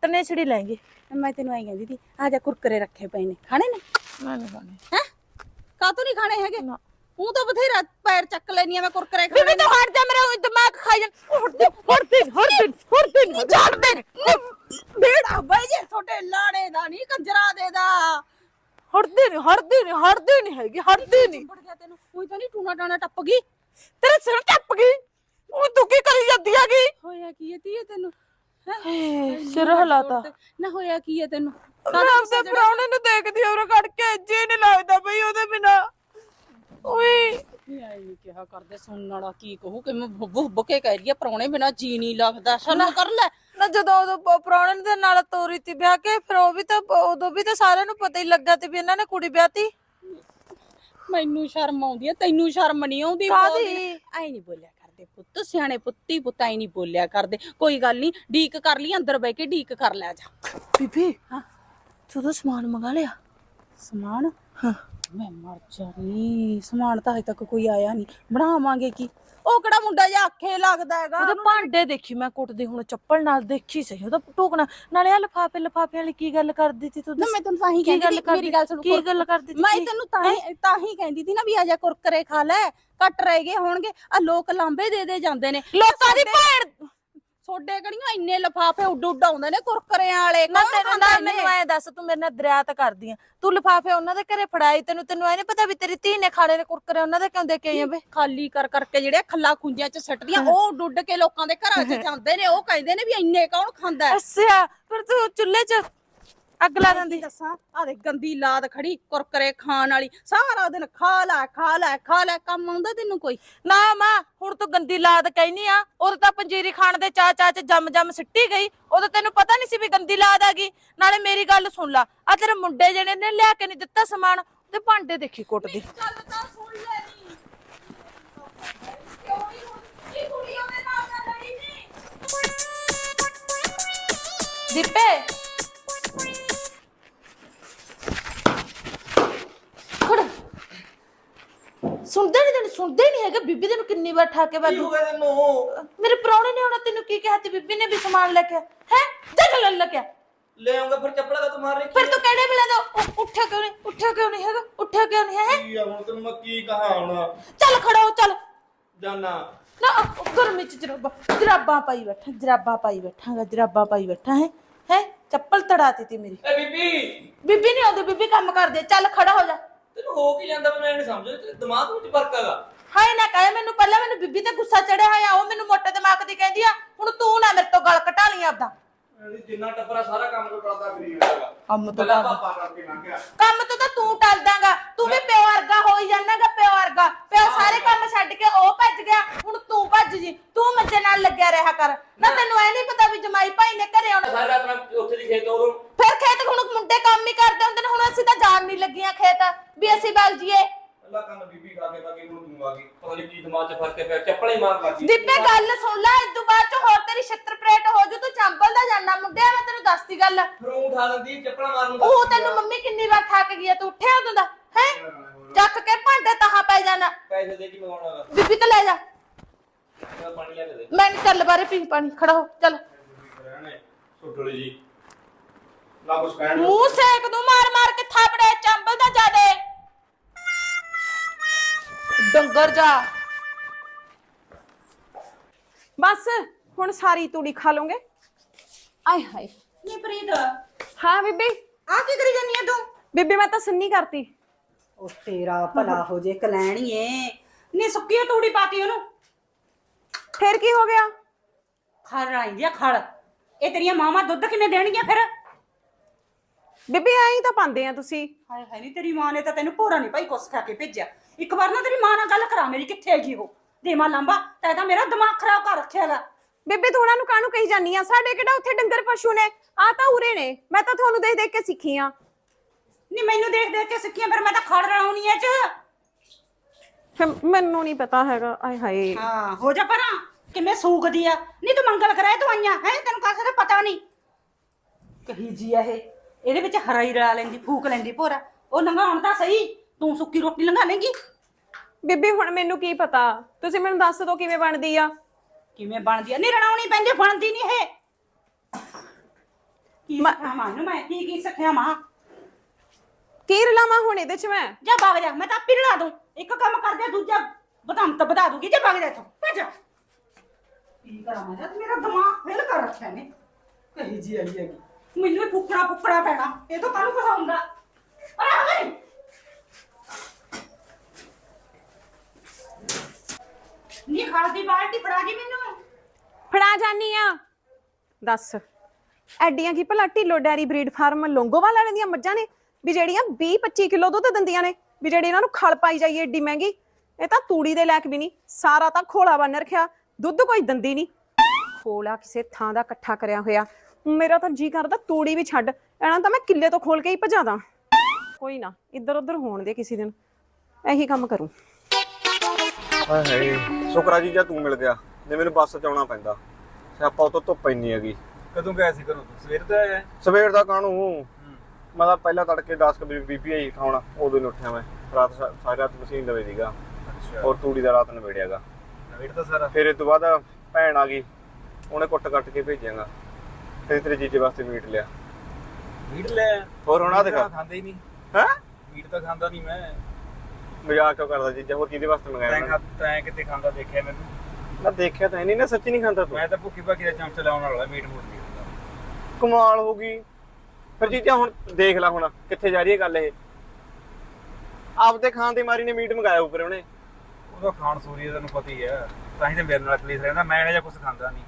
ਤਨੇ ਛੜੀ ਲੈਂਗੇ ਮੈਂ ਤੈਨੂੰ ਆਈ ਕਹਿੰਦੀ ਸੀ ਆ ਜਾ ਕੁਰਕਰੇ ਰੱਖੇ ਪਏ ਨੇ ਖਾਣੇ ਨੇ ਨਹੀਂ ਖਾਣੇ ਹੈ ਕਾਤੋਂ ਨਹੀਂ ਖਾਣੇ ਹੈਗੇ ਉਹ ਤਾਂ ਬਥੇਰਾ ਪੈਰ ਚੱਕ ਲੈਣੀ ਆ ਮੈਂ ਕੁਰਕਰੇ ਬੀਬੀ ਖਾਣੇ ਤੂੰ ਹਟ ਜਾ ਮੇਰਾ ਦਿਮਾਗ ਖਾਈ ਜਾ ਹਟ ਦੇ ਹਟ ਦੇ ਹਟ ਦੇ ਹਟ ਦੇ ਛੱਡ ਦੇ ਬੇੜਾ ਬਾਈ ਜੇ ਛੋਟੇ ਲਾੜੇ ਦਾ ਨਹੀਂ ਕੰਜਰਾ ਦੇ ਦਾ ਹਟਦੇ ਨਹੀਂ ਹਟਦੇ ਨਹੀਂ ਹਟਦੇ ਨਹੀਂ ਹੈਗੀ ਹਟਦੇ ਨਹੀਂ। ਫੜ ਗਿਆ ਤੈਨੂੰ ਕੋਈ ਤਾਂ ਨਹੀਂ ਟੂਣਾ ਟਾਣਾ ਟੱਪ ਗਈ। ਤੇਰੇ ਸਿਰ ਟੱਪ ਗਈ। ਉਹ ਤੂੰ ਕੀ ਕਰੀ ਜਾਂਦੀ ਹੈਗੀ? ਹੋਇਆ ਕੀ ਹੈ ਧੀਏ ਤੈਨੂੰ? ਹੈਂ? ਸਿਰ ਹਲਾਤਾ। ਨਾ ਹੋਇਆ ਕੀ ਹੈ ਤੈਨੂੰ? ਮੈਂ ਆਪਦੇ ਪ੍ਰਾਹੁਣੇ ਨੂੰ ਦੇਖਦੀ ਔਰ ਕੱਢ ਕੇ ਜੀ ਨਹੀਂ ਲੱਗਦਾ ਬਈ ਉਹਦੇ ਬਿਨਾ। ਓਏ। ਨਹੀਂ ਕਿਹਾ ਕਰਦੇ ਸੁਣਨ ਵਾਲਾ ਕੀ ਕਹੂ ਕਿ ਮੈਂ ਬੁੱਬੂ ਬੁਕੇ ਕਹਿ ਰਹੀ ਆ ਪਰੌਣੇ ਬਿਨਾ ਜੀ ਨਹੀਂ ਲੱਗਦਾ। ਸਾਨੂੰ ਕਰ ਲੈ। ਨਾ ਜਦੋਂ ਪ੍ਰਾਹੁਣੇ ਦੇ ਨਾਲ ਤੋਰੀ ਤੀ ਵਿਆਹ ਕੇ ਫਿਰ ਉਹ ਵੀ ਤਾਂ ਉਦੋਂ ਵੀ ਤਾਂ ਸਾਰਿਆਂ ਨੂੰ ਪਤਾ ਹੀ ਲੱਗਾ ਤੇ ਵੀ ਇਹਨਾਂ ਨੇ ਕੁੜੀ ਵਿਆਹਤੀ ਮੈਨੂੰ ਸ਼ਰਮ ਆਉਂਦੀ ਆ ਤੈਨੂੰ ਸ਼ਰਮ ਨਹੀਂ ਆਉਂਦੀ ਕਾਹਦੀ? ਐ ਨਹੀਂ ਬੋਲਿਆ ਕਰਦੇ ਪੁੱਤ ਸਿਆਣੇ ਪੁੱਤੀ ਪੁੱਤ ਐ ਨਹੀਂ ਬੋਲਿਆ ਕਰਦੇ। ਕੋਈ ਗੱਲ ਨਹੀਂ ਡੀਕ ਕਰ ਲਈ ਅੰਦਰ ਬਹਿ ਕੇ ਡੀਕ ਕਰ ਲਿਆ ਜਾ। ਬੀਬੀ ਹਾਂ। ਤੂੰ ਤਾਂ ਸਮਾਨ ਮੰਗਾ ਲਿਆ। ਸਮਾਨ? ਹਾਂ। ਮੈਂ ਮਰ ਜਾਣੀ। ਸਮਾਨ ਤਾਂ ਹਜੇ ਤੱਕ ਕੋਈ ਆਇਆ ਨਹੀਂ। ਬਣਾਵਾਂਗੇ ਕੀ? ਉਹ ਕਿਹੜਾ ਮੁੰਡਾ ਜਿਹਾ ਆਖੇ ਲੱਗਦਾ ਹੈਗਾ? ਉਹਦੇ ਭਾਂਡੇ ਦੇਖੀ ਮੈਂ ਕੁੱਟਦੀ ਹੁਣ ਚੱਪਲ ਨਾਲ ਦੇਖੀ ਸਹੀ ਉਹਦਾ ਟੋਕਣਾ ਨਾਲੇ ਆ ਲਫਾਫੇ ਲਫਾਫੇ ਵਾਲੀ ਕੀ ਗੱਲ ਕਰਦੀ ਤੀ ਤੂੰ ਨਾ? ਮੈਂ ਤੈਨੂੰ ਤਾਂ ਹੀ ਕੀ ਕਹਿੰਦੀ ਗੱਲ ਸੀ, ਕਰਦੀ? ਮੇਰੀ ਗੱਲ ਸੁਣ ਕੀ ਗੱਲ ਕਰਦੀ ਮੈਂ? ਤੈਨੂੰ ਤਾਂ ਹੀ ਤਾਂ ਹੀ ਕਹਿੰਦੀ ਸੀ ਨਾ ਵੀ ਆ ਜਾ ਕੁਰਕਰੇ ਖਾ ਲੈ। ਕੱਟ ਰਹਿ ਗਏ ਹੋਣਗੇ। ਆ ਲੋਕ ਲਾਂਬੇ ਦੇ ਦੇ ਜਾਂਦੇ ਨੇ। ਲੋਕਾਂ ਦੀ ਭੈਣ ਛੋਡੇ ਕਿਹੜੀਆਂ ਇੰਨੇ ਲਫਾਫੇ ਉੱਡ ਉੱਡ ਆਉਂਦੇ ਨੇ ਕੁਰਕਰਿਆਂ ਵਾਲੇ ਨਾ ਕੌਣ ਤੈਨੂੰ ਖਾਂਦਾ ਨਾ ਇੰਨੇ? ਮੈਨੂੰ ਐ ਦੱਸ ਤੂੰ ਮੇਰੇ ਨਾਲ ਦਰਿਆ ਤਾਂ ਕਰਦੀ ਆ ਤੂੰ ਲਫਾਫੇ ਉਹਨਾਂ ਦੇ ਘਰੇ ਫੜਾਈ ਤੈਨੂੰ ਤੈਨੂੰ ਐ ਨਹੀਂ ਪਤਾ ਵੀ ਤੇਰੀ ਧੀ ਨੇ ਖਾਣੇ ਨੇ ਕੁਰਕਰੇ ਉਹਨਾਂ ਦੇ ਕਿਉਂ ਦੇ ਕੇ ਆਈ ਆ ਬੇ ਖਾਲੀ ਕਰ ਕਰਕੇ ਜਿਹੜੇ ਖੱਲਾ ਖੁੰਝਿਆਂ ਚ ਸੱਟਦੀਆਂ ਉਹ ਡੁੱਡ ਕੇ ਲੋਕਾਂ ਦੇ ਘਰਾਂ 'ਚ *laughs* ਜਾਂਦੇ ਨੇ ਉਹ ਕਹਿੰਦੇ ਨੇ ਵੀ ਇੰਨੇ ਕੌਣ ਖਾਂਦਾ ਹੈ? ਅੱਛਾ ਪਰ ਤੂੰ ਚੁੱਲ੍ਹੇ 'ਚ ਅੱਗ ਲਾ ਦਿੰਦੀ। ਦੱਸਾਂ? ਆ ਦੇ ਗੰਦੀ ਲਾਦ ਖੜੀ ਕੁਰਕਰੇ ਖਾਣ ਵਾਲੀ। ਸਾਰਾ ਦਿਨ ਖਾ ਲੈ ਖਾ ਲੈ ਖਾ ਲੈ ਕੰਮ ਆਉਂਦਾ ਤੈਨੂੰ ਕੋਈ? ਨਾ ਮਾਂ ਹੁਣ ਤੂੰ ਗੰਦੀ ਲਾਦ ਕਹਿਨੀ ਆ ਉਦੋਂ ਤਾਂ ਪੰਜੀਰੀ ਖਾਣ ਦੇ ਚਾ ਚਾ ਚ ਜੰਮ ਜੰਮ ਸਿੱਟੀ ਗਈ। ਉਦੋਂ ਤੈਨੂੰ ਪਤਾ ਨਹੀਂ ਸੀ ਵੀ ਗੰਦੀ ਲਾਦ ਆ ਗਈ। ਨਾਲੇ ਮੇਰੀ ਗੱਲ ਸੁਣ ਲਾ ਆ ਤੇਰੇ ਮੁੰਡੇ ਜਿਹੜੇ ਨੇ ਲਿਆ ਕੇ ਨਹੀਂ ਦਿੱਤਾ ਸਮਾਨ ਤੇ ਭਾਂਡੇ ਦੇਖੀ ਕੁੱਟਦੀ। ਗੱਲ ਤਾਂ ਸੁਣ ਲੈ ਨੀ। ਕਿਉਂ ਨਹੀਂ ਹੁਣ? ਇਹ ਕੁੜੀ ਉਹਦੇ ਨਾਲ ਤਾਂ ਲੜੀ ਨਹੀਂ ਦੀਪੇ। ਸੁਣਦੇ ਨਹੀਂ ਤੈਨੂੰ ਸੁਣਦੇ ਨਹੀਂ ਹੈਗਾ। ਬੀਬੀ ਤੈਨੂੰ ਕਿੰਨੀ ਵਾਰ ਠਾ ਕੇ ਗਿਆ ਤੈਨੂੰ? ਮੇਰੇ ਪ੍ਰਾਹੁਣੇ ਨੇ ਹੁਣ ਤੈਨੂੰ ਕੀ ਕਿਹਾ ਤੇ ਬੀਬੀ ਨੇ ਵੀ ਸਮਾਨ ਲੈ ਕੇ ਹੈ? ਜਾ ਲੈ ਲੈ ਕੇ। ਲੈ ਆਉਂਗਾ ਫਿਰ ਚੱਪੜਾ ਦਾ ਤੂੰ ਮਾਰ ਫਿਰ ਤੂੰ ਕਿਹੜੇ ਵੇਲੇ ਦਾ ਉ- ਉੱਠਿਆ ਕਿਉਂ ਨਹੀਂ? ਉੱਠਿਆ ਕਿਉਂ ਨਹੀਂ ਹੈਗਾ? ਉੱਠਿਆ ਕਿਉਂ ਨਹੀਂ ਹੈ? ਕੀ ਆ ਹੁਣ ਤੈਨੂੰ ਮੈਂ ਕੀ ਕਹਾਂ ਹੁਣ? ਚੱਲ ਖੜਾ ਹੋ ਚੱਲ। ਜਾਨਾ। ਨਾ ਅ- ਗਰਮੀ ਚ ਜਰਾਬਾਂ ਜਰਾਬਾਂ ਪਾਈ ਬੈਠਾ ਜਰਾਬਾਂ ਪਾਈ ਬੈਠਾਗਾ ਜਰਾਬਾਂ ਪਾਈ ਬੈਠਾ ਹੈ? ਹੈ? ਚੱਪਲ ਤੜਾਤੀ ਤੀ ਮੇਰੀ। ਏ ਬੀਬੀ! ਬੀਬੀ ਨਹੀਂ ਆਉਂਦੀ ਬੀਬੀ ਕੰਮ ਕਰਦੀ ਹੈ। ਚੱਲ ਖੜਾ ਹੋ ਜਾ। ਤੈਨੂੰ ਹੋ ਕੀ ਜਾਂਦਾ ਮੈਂ ਨਹੀਂ ਸਮਝ ਤੇ ਦਿਮਾਗ ਵਿੱਚ ਫ਼ਰਕ ਹੈਗਾ। ਹਾਏ ਨਾ ਕਹੇ ਮੈਨੂੰ ਪਹਿਲਾਂ ਮੈਨੂੰ ਬੀਬੀ ਤੇ ਗੁੱਸਾ ਚੜਿਆ ਹੋਇਆ, ਉਹ ਮੈਨੂੰ ਮੋਟੇ ਦਿਮਾਗ ਦੀ ਕਹਿੰਦੀ ਆ, ਹੁਣ ਤੂੰ ਨਾ ਮੇਰੇ ਤੋਂ ਗਲ ਘਟਾ ਲਈ ਆਪਦਾ। ਜਿੰਨਾ ਟੱਪਰਾ ਸਾਰਾ ਕੰਮ ਤੋਂ ਕਰਦਾ ਫਰੀ ਹੈਗਾ। ਕੰਮ ਤੋਂ ਪਹਿਲਾਂ। ਪਾਪਾ ਕਰਕੇ ਲੰਘ ਗਿਆ। ਕੰਮ ਤੋਂ ਤਾਂ ਤੂੰ ਟਲ ਦਾਂਗਾ ਤੂੰ ਵੀ ਪਿਓ ਵਰਗਾ ਹੋਈ ਜਾਣਾਗਾ ਪਿਓ ਵਰਗਾ। ਪਿਓ ਸਾਰੇ ਕੰਮ ਛੱਡ ਕੇ ਉਹ ਭੱਜ ਗਿਆ। ਹੁਣ ਤੂੰ ਭੱਜ ਜੀ। ਤੂੰ ਮੱਜੇ ਨਾਲ ਲੱਗਿਆ ਰਿਹਾ ਕਰ। ਨਾ ਤੈਨੂੰ ਐ ਨਹੀਂ ਪਤਾ ਵੀ ਜਮਾਈ ਭਾਈ ਨੇ ਘਰੇ ਆਉਣਾ। ਸਾਰਾ ਆਪਣਾ ਉੱਥੇ ਦੀ ਖੇਤ ਉਦੋਂ ਫਿਰ ਖੇਤ ਹੁਣ ਮੁੰਡੇ ਕੰਮ ਹੀ ਕਰਦੇ ਹੁੰਦੇ ਨੇ। ਹੁਣ ਅਸੀਂ ਤਾਂ ਜਾਣ ਨਹੀਂ ਲੱਗੀਆਂ ਖੇਤ। ਵੀ ਅਸੀਂ ਬਲ ਜੀਏ ਪਹਿਲਾਂ ਕੰਮ ਬੀਬੀ ਖਾ ਕੇ ਬਾਕੀ ਹੁਣ ਤੂੰ ਆ ਗਈ ਪਤਾ ਨਹੀਂ ਕੀ ਦਿਮਾਗ 'ਚ ਫ਼ਰਕ ਪਿਆ ਚੱਪਲ ਮਾਰ ਲੱਗੀ ਦੀਪੇ ਗੱਲ ਸੁਣ ਲੈ ਇਦੋਂ ਬਾਅਦ ਚ ਹੋਰ ਤੇਰੀ ਛਿੱਤਰ ਪਲੇਟ ਹੋ ਜੂ ਤੂੰ ਚੰਬਲ ਦਾ ਜਾਣਾ ਮੁੰਡਿਆ ਮੈਂ ਤੈਨੂੰ ਦੱਸਦੀ ਗੱਲ। ਫਿਰ ਉਹ ਉਠਾ ਦਿੰਦੀ ਚੱਪਲਾਂ ਮਾਰਨ ਨੂੰ ਉਹ ਤੈਨੂੰ ਮੰਮੀ ਕਿੰਨੀ ਵਾਰ ਥੱਕ ਗਈ ਆ ਤੂੰ ਉੱਠਿਆ ਉਦੋਂ ਦਾ ਹੈ? ਚੱਕ ਕੇ ਭਾਂਡੇ ਤਾਹਾਂ ਪੈ ਜਾਣਾ। ਪੈਸੇ ਦੇ ਕੇ ਮੰਗਾਉਣਾਗਾ ਬੀਬੀ ਤੇ ਲੈ ਜਾ। ਮੈਂ ਪਾਣੀ ਲੈ ਕੇ ਦੇ। ਮੈਂ ਨੀ ਚੱਲ ਬਾਰੇ ਪੀ ਪਾਣੀ ਖੜਾ ਹੋ ਚੱਲ। ਰਹਿਣੇ ਸੁੱਟੜੀ ਜੀ। ਲਾ ਕੁਛ ਕਹਿਣ ਮੂੰਹ ਸੇਕ ਦੂੰ ਮਾਰ ਮਾਰ ਕੇ ਥਾਪੜੇ ਚੰਬਲ ਦਾ ਜਾਦੇ ਡੰਗਰ ਜਾ। ਬਸ ਹੁਣ ਸਾਰੀ ਤੂੜੀ ਖਾ ਲਓਗੇ ਆਏ ਹਾਏ। ਨੀ ਪ੍ਰੀਤ? ਹਾਂ ਬੀਬੀ। ਆ ਕੀ ਕਰੀ ਜਾਨੀ ਆ ਤੂੰ? ਬੀਬੀ ਮੈਂ ਤਾਂ ਸੰਨੀ ਕਰਤੀ। ਉਹ ਤੇਰਾ ਭਲਾ ਹੋ ਜੇ ਕਲੈਣੀਏ ਨੀ ਸੁੱਕੀ ਤੂੜੀ ਪਾਤੀ ਉਹਨੂੰ। ਫਿਰ ਕੀ ਹੋ ਗਿਆ? ਖੜ ਆਈ ਆ ਖੜ। ਇਹ ਤੇਰੀਆਂ ਮਾਵਾਂ ਦੁੱਧ ਕਿਵੇਂ ਦੇਣਗੀਆਂ ਫਿਰ? ਬੀਬੀ ਐਂ ਤਾਂ ਪਾਉਂਦੇ ਆ ਤੁਸੀਂ। ਹਾਏ ਹਾਏ ਨਹੀਂ ਤੇਰੀ ਮਾਂ ਨੇ ਤਾਂ ਤੈਨੂੰ ਭੋਰਾ ਨਹੀਂ ਭਾਈ ਕੁਛ ਖਾ ਕੇ ਭੇਜਿਆ। ਇੱਕ ਵਾਰ ਨਾ ਤੇਰੀ ਮਾਂ ਨਾਲ ਗੱਲ ਕਰਾ ਮੇਰੀ ਕਿੱਥੇ ਹੈਗੀ ਉਹ? ਦੇਮਾ ਲੰਬਾ ਤੈ ਤਾਂ ਮੇਰਾ ਦਿਮਾਗ ਖਰਾਬ ਕਰ ਰੱਖਿਆਗਾ ਬੀਬੀ ਤੂੰ ਉਹਨਾਂ ਨੂੰ ਕਾਹਨੂੰ ਕਹੀ ਜਾਨੀ ਆ? ਸਾਡੇ ਕਿਹੜਾ ਉੱਥੇ ਡੰਗਰ ਪਸ਼ੂ ਨੇ? ਆ ਤਾਂ ਉਰੇ ਨੇ। ਮੈਂ ਤਾਂ ਤੁਹਾਨੂੰ ਦੇਖ ਦੇਖ ਕੇ ਸਿੱਖੀ ਆ। ਨਹੀਂ ਮੈਨੂੰ ਦੇਖ ਦੇਖ ਕੇ ਸਿੱਖੀਆਂ ਫਿਰ ਮੈਂ ਤਾਂ ਖੜ ਰਹਾਉਣੀ ਐ ਚ। ਮੈਨੂੰ ਨਹੀਂ ਪਤਾ ਹੈਗਾ। ਆਏ ਹਾਏ। ਹਾਂ ਹੋ ਜਾ ਪਰਾਂ। ਕਿਵੇਂ ਸੂਕਦੀ ਆ? ਨਹੀਂ ਤੂੰ ਮੰਗਲ ਕਰਾਏ ਦਵਾਈਆਂ ਹੈ? ਤੈਨੂੰ ਕਾਸੇ ਦਾ ਪਤਾ ਨਹੀਂ। ਕਹੀ ਜੀ ਆ ਇਹ। ਇਹਦੇ ਵਿੱਚ ਹਰਾਈ ਰਲਾ ਲੈਂਦੀ ਫੂਕ ਲੈਂਦੀ ਭੋਰਾ। ਉਹ ਨੰਗਾਉਣ ਤਾਂ ਸਹੀ। ਤੂੰ ਸੁੱਕੀ ਰੋਟੀ ਲੰਘਾ ਲੇਂਗੀ? ਬੀਬੀ ਹੁਣ ਮੈਨੂੰ ਕੀ ਪਤਾ? ਤੁਸੀਂ ਮੈਨੂੰ ਦੱਸ ਦਿਓ ਕਿਵੇਂ ਬਣਦੀ ਆ। ਕਿਵੇਂ ਬਣਦੀ ਆ? ਨਹੀਂ ਰਣਾਉਣੀ ਪੈਂਦੀ ਬਣਦੀ ਨਹੀਂ ਇਹ। ਕੀ ਸਿੱਖਾਵਾਂ ਨੂੰ ਮੈਂ ਕੀ ਕੀ ਸਿੱਖਿਆਵਾਂ ਕੀ ਰਲਾਵਾਂ ਹੁਣ ਇਹਦੇ ਚ ਮੈਂ? ਜਾ ਭੱਗ ਜਾ ਮੈਂ ਤਾਂ ਆਪੇ ਲੜਾ ਦੂੰ। ਇੱਕ ਕੰਮ ਕਰ ਦਿਆ ਦੂਜਾ ਬਤਾਮ ਤਾਂ ਬਤਾ ਦੂੰਗੀ। ਜਾ ਭੱਗ ਜਾ ਇੱਥੋਂ ਭੱਜ ਜਾ। ਕੀ ਕਰਾਂ ਮੈਂ? ਤਾਂ ਮੇਰਾ ਦਿਮਾਗ ਫੇਲ ਕਰ ਰੱਖਿਆ ਨੇ। ਕਹੀ ਜੀ ਆਈ ਹੈਗੀ। ਮੈਨੂੰ ਫੁੱਕੜਾ ਫੁੱਕੜਾ ਪੈਣਾ। ਇਹ ਤਾਂ ਕਾਹਨੂੰ ਫਸਾਉਂਦਾ ਅਰੇ ਆ ਗਈ। ਨੀ ਖਾਦੀ ਬਾਲਟੀ ਫੜਾ ਗਈ ਮੈਨੂੰ। ਫੜਾ ਜਾਨੀ ਆ। ਦੱਸ, ਐਡੀਆਂ ਕੀ ਭਲਾ Dhillon dairy breed farm Longowal ਵਾਲਿਆਂ ਦੀਆਂ ਮੱਝਾਂ ਨੇ? ਵੀ ਜਿਹੜੀਆਂ 20 25 ਕਿਲੋ ਦੁੱਧ ਦਿੰਦੀਆਂ ਨੇ, ਵੀ ਜਿਹੜੀ ਇਹਨਾਂ ਨੂੰ ਖਲ ਪਾਈ ਜਾਈਏ ਏਡੀ ਮਹਿੰਗੀ? ਇਹ ਤਾਂ ਤੂੜੀ ਦੇ ਲਾਇਕ ਵੀ ਨਹੀਂ ਸਾਰਾ ਤਾਂ ਖੋਲਾ ਬੰਨ ਰੱਖਿਆ, ਦੁੱਧ ਕੋਈ ਦੰਦੀ ਨਹੀਂ ਖੋਲਾ ਕਿਸੇ ਥਾਂ ਦਾ ਇਕੱਠਾ ਕਰਿਆ ਹੋਇਆ। ਮੇਰਾ ਤਾਂ ਜੀ ਕਰਦਾ ਤੂੜੀ ਵੀ ਛੱਡ, ਇਹਨਾਂ ਤਾਂ ਮੈਂ ਕਿੱਲੇ ਤੋਂ ਖੋਲ ਕੇ ਹੀ ਭਜਾ ਦਾਂ। ਕੋਈ ਨਾ ਇੱਧਰ ਉੱਧਰ ਹੋਣ ਦੇ ਕਿਸੇ ਦਿਨ, ਇਹੀ ਕੰਮ ਕਰੂੰ। ਹਾਏ ਹਾਏ ਸ਼ੁਕਰਾ ਜੀ ਜਾਂ ਤੂੰ ਮਿਲ ਗਿਆ ਜੇ ਮੈਨੂੰ ਬੱਸ ਚ ਆਉਣਾ ਪੈਂਦਾ ਸਿਆਪਾ ਉਤੋਂ ਧੁੱਪ ਇੰਨੀ ਹੈਗੀ। ਕਦੋਂ ਗਿਆ ਸੀ ਘਰੋਂ ਤੂੰ? ਸਵੇਰ ਦਾ ਆਇਆ? ਸਵੇਰ ਦਾ ਕਾਹਨੂੰ? ਮੈਂ ਤਾਂ ਪਹਿਲਾਂ ਤੜਕੇ 10 ਕਬੀ ਬੀਪੀਆਈ ਖਾਉਣਾ ਉਦੋਂ ਹੀ ਉੱਠਿਆ ਮੈਂ। ਰਾਤ ਸਾ- ਸਾਰੀ ਰਾਤ ਮਸ਼ੀਨ ਲਵੇ ਸੀਗਾ। ਅੱਛਾ। ਔਰ ਤੂੜੀ ਦਾ ਰਾਤ ਨਵੇੜਿਆਗਾ ਵੇਟ ਤਾਂ ਸਾਰਾ। ਫਿਰ ਇਹ ਤੋਂ ਬਾਅਦ ਭੈਣ ਆ ਗਈ ਉਹਨੇ ਕੁੱਟ ਕੱਟ ਕੇ ਭੇਜਿਆਗਾ। ਫਿਰ ਤੇਰੇ ਜੀਜੇ ਵਾਸਤੇ ਮੀਟ ਲਿਆ। ਮੀਟ ਲੈ ਹੋਰ ਹੁਣ ਆਹ ਮੀਟ ਦਿਖਾ। ਖਾਂਦਾ ਹੀ ਨਹੀਂ। ਹੈ? ਮੀਟ ਤਾਂ ਖਾਂਦਾ ਨਹੀਂ ਮੈਂ। ਮਜ਼ਾਕ ਕਿਉਂ ਕਰਦਾ ਜੀਜਾ ਹੋਰ ਕਿਹਦੇ ਵਾਸਤੇ ਤੈਂ ਮੰਗਾਇਆ ਖਾ ਤੈਂ ਕਿਤੇ ਖਾਂਦਾ ਦੇਖਿਆ ਮੈਨੂੰ? ਮੈਂ ਦੇਖਿਆ ਤਾਂ ਨਹੀਂ ਨਾ ਸੱਚੀ ਨਹੀਂ ਖਾਂਦਾ ਤੂੰ। ਮੈਂ ਤਾਂ ਭੁੱਖੀ ਭਾਖੀ ਦਾ ਚਮਚ ਲਾਉਣ ਵਾਲਾ ਮੀਟ ਮੂਟ ਨਹੀਂ ਕਮਾਲ ਹੋ ਗਈ। ਫਿਰ ਜੀਜਾ ਹੁਣ ਦੇਖ ਲੈ ਹੁਣ ਕਿੱਥੇ ਜਾ ਰਹੀ ਹੈ ਗੱਲ ਇਹ। ਆਪਦੇ ਖਾਣ ਦੀ ਮਾਰੀ ਨੇ ਮੀਟ ਮੰਗਾਇਆ ਉੱਪਰ ਉਹਨੇ। ਉਹਦਾ ਖਾਣ ਸੂਰੀ ਤੈਨੂੰ ਪਤਾ ਹੀ ਹੈ ਤਾਂ ਹੀ ਤੇ ਮੇਰੇ ਨਾਲ ਕਲੇਸ਼ ਰਹਿੰਦਾ ਮੈਂ ਇਹ ਜਿਹਾ ਕੁਝ ਖਾਂਦਾ ਨਹੀਂ।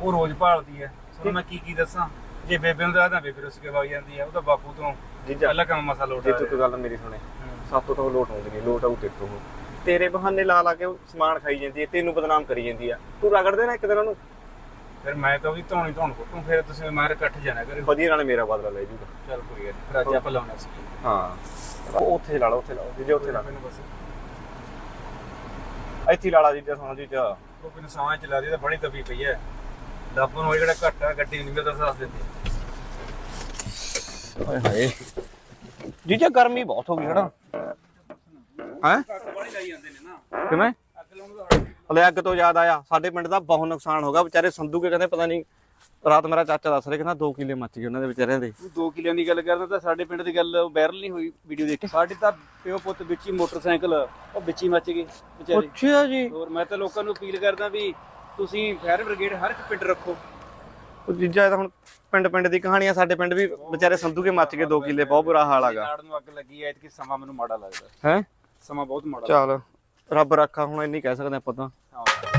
ਉਹ ਰੋਜ਼ ਭਾਲਦੀ ਹੈ ਸੋ ਮੈਂ ਕੀ ਕੀ ਦੱਸਾਂ? ਜੇ ਬੇਬੇ ਨੂੰ ਦੱਸਦਾ ਬੇਬੇ ਰੁੱਸ ਕੇ ਵਗ ਜਾਂਦੀ ਹੈ ਉਹਦਾ ਬਾਪੂ ਤੋਂ ਜੀਜਾ। ਪਹਿਲਾ ਕੰਮ ਮਸਾ ਲੋਟ ਜੇ ਤੂੰ ਗੱਲ ਮੇਰੀ ਸੁਣੇ। ਸਾਤੋਂ ਤਾਂ ਲੋਟ ਆਉਂਦੀ ਨਹੀਂ ਲੋਟ ਆਉ ਤੇਰੇ ਤੋਂ। ਤੇਰੇ ਬਹਾਨੇ ਲਾ ਲਾ ਕੇ ਉਹ ਸਮਾਨ ਖਾਈ ਜਾਂਦੀ ਹੈ ਤੈਨੂੰ ਬਦਨਾਮ ਕਰੀ ਜਾਂਦੀ ਆ। ਤੂੰ ਰਗੜ ਦੇ ਨਾ ਇੱਕ ਦਿਨ ਉਹਨੂੰ। ਫਿਰ ਮੈਂ ਤਾਂ ਉਹਦੀ ਧੌਣੀ ਧੌਣ ਕੁੱਟੂ ਫਿਰ ਤੁਸੀਂ ਮਾਰ ਇਕੱਠ ਜਾਣਾ ਕਰੇ ਵਧੀਆ ਨਾਲ ਮੇਰਾ ਬਦਲਾ ਲੈ ਜੂਗਾ। ਚੱਲ ਕੋਈ ਗੱਲ ਨੀ, ਫਿਰ ਅੱਜ ਆਪਾਂ ਲਾਉਣਾ ਸੀ। ਹਾਂ। ਉਹ ਉੱਥੇ ਲਾ ਲਾ ਉੱਥੇ ਲਾ ਜੀਜੇ ਉੱਥੇ ਲਾ ਮੈਨੂੰ ਬਸ। ਇੱਥੇ ਲਾ ਲਾ ਜੀਜਾ ਸੋਣਾ ਜੀਜਾ ਉਹ ਮੈਨੂੰ ਸਾਹ ਚਲਾ ਰਹੀ ਤਾਂ ਬੜੀ ਤਪੀ ਪਈ ਹੈ ਲੱਭ ਨੂੰ ਉਹ ਜਿਹੜਾ ਘੱਟ ਆ ਗੱਡੀ ਨਹੀਂ ਮਿਲਦਾ ਸਾਥ ਦਿੰਦੀ ਹਾਏ ਹਾਏ। ਜੀਜਾ ਗਰਮੀ ਬਹੁਤ ਹੋ ਗਈ ਹਨਾ? ਹੈ? ਕਿਵੇਂ? ਹਲੇ ਅੱਗ ਤੋਂ ਯਾਦ ਆਇਆ। ਸਾਡੇ ਪਿੰਡ ਦਾ ਬਹੁਤ ਨੁਕਸਾਨ ਹੋ ਗਿਆ। ਵਿਚਾਰੇ ਸੰਧੂ ਕੇ ਕਹਿੰਦੇ ਪਤਾ ਨਹੀਂ ਰਾਤ ਮੇਰਾ ਚਾਚਾ ਦੱਸ ਰਿਹਾ ਕਹਿੰਦਾ 2 ਕਿੱਲੇ ਮੱਚ ਗਏ ਉਹਨਾਂ ਦੇ ਵਿਚਾਰਿਆਂ ਦੇ। ਤੂੰ 2 ਕਿਲਿਆਂ ਦੀ ਗੱਲ ਕਰਦਾ ਤਾਂ ਸਾਡੇ ਪਿੰਡ ਦੀ ਗੱਲ ਵਾਇਰਲ ਨਹੀਂ ਹੋਈ ਵੀਡੀਓ ਦੇਖ ਸਾਡੇ ਤਾਂ ਪਿਓ ਪੁੱਤ ਵਿੱਚ ਹੀ ਮੋਟਰਸਾਈਕਲ ਉਹ ਵਿੱਚ ਹੀ ਮੱਚ ਗਏ ਵਿਚਾਰੇ। ਅੱਛਾ ਜੀ। ਹੋਰ ਮੈਂ ਤਾਂ ਲੋਕਾਂ ਨੂੰ ਅਪੀਲ ਕਰਦਾ ਵੀ ਤੁਸੀਂ ਫਾਇਰ ਬ੍ਰਿਗੇਡ ਹਰ ਇੱਕ ਪਿੰਡ ਰੱਖੋ। ਉਹ ਜੀਜਾ ਇਹ ਤਾਂ ਹੁਣ ਪਿੰਡ ਪਿੰਡ ਦੀ ਕਹਾਣੀਆਂ ਸਾਡੇ ਪਿੰਡ ਵੀ ਵਿਚਾਰੇ ਸੰਧੂ ਕੇ ਮੱਚ ਗਏ 2 ਕਿੱਲੇ ਬਹੁਤ ਬੁਰਾ ਹਾਲ ਹੈਗਾ। ਨਾੜ ਨੂੰ ਅੱਗ ਲੱਗੀ ਐ ਕਿ ਸਮਾਂ ਮੈਨੂੰ ਮਾੜਾ ਲੱਗਦਾ। ਹੈ? ਸਮਾਂ ਬਹੁਤ ਮਾੜਾ ਚੱਲ ਰੱਬ ਰੱਖਾ ਹੁਣ ਇੰਨੀ ਕਹਿ ਸਕਦੇ ਆਪਾਂ ਤਾਂ। ਹਾਂ।